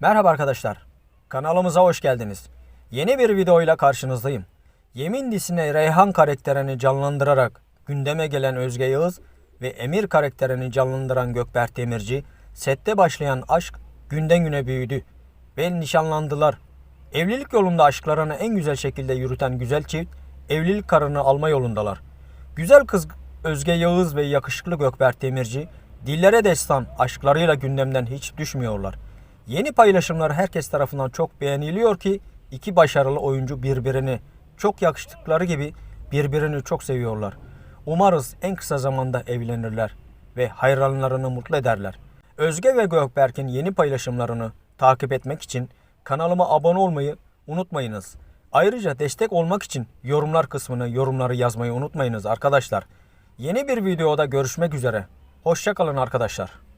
Merhaba arkadaşlar. Kanalımıza hoş geldiniz. Yeni bir videoyla karşınızdayım. Yemin dizisine Reyhan karakterini canlandırarak gündeme gelen Özge Yağız ve Emir karakterini canlandıran Gökberk Demirci, sette başlayan aşk günden güne büyüdü ve nişanlandılar. Evlilik yolunda aşklarını en güzel şekilde yürüten güzel çift, evlilik kararını alma yolundalar. Güzel kız Özge Yağız ve yakışıklı Gökberk Demirci, dillere destan aşklarıyla gündemden hiç düşmüyorlar. Yeni paylaşımlar herkes tarafından çok beğeniliyor ki iki başarılı oyuncu birbirini çok yakıştıkları gibi birbirini çok seviyorlar. Umarız en kısa zamanda evlenirler ve hayranlarını mutlu ederler. Özge ve Gökberk'in yeni paylaşımlarını takip etmek için kanalıma abone olmayı unutmayınız. Ayrıca destek olmak için yorumlar kısmını yorumları yazmayı unutmayınız arkadaşlar. Yeni bir videoda görüşmek üzere. Hoşçakalın arkadaşlar.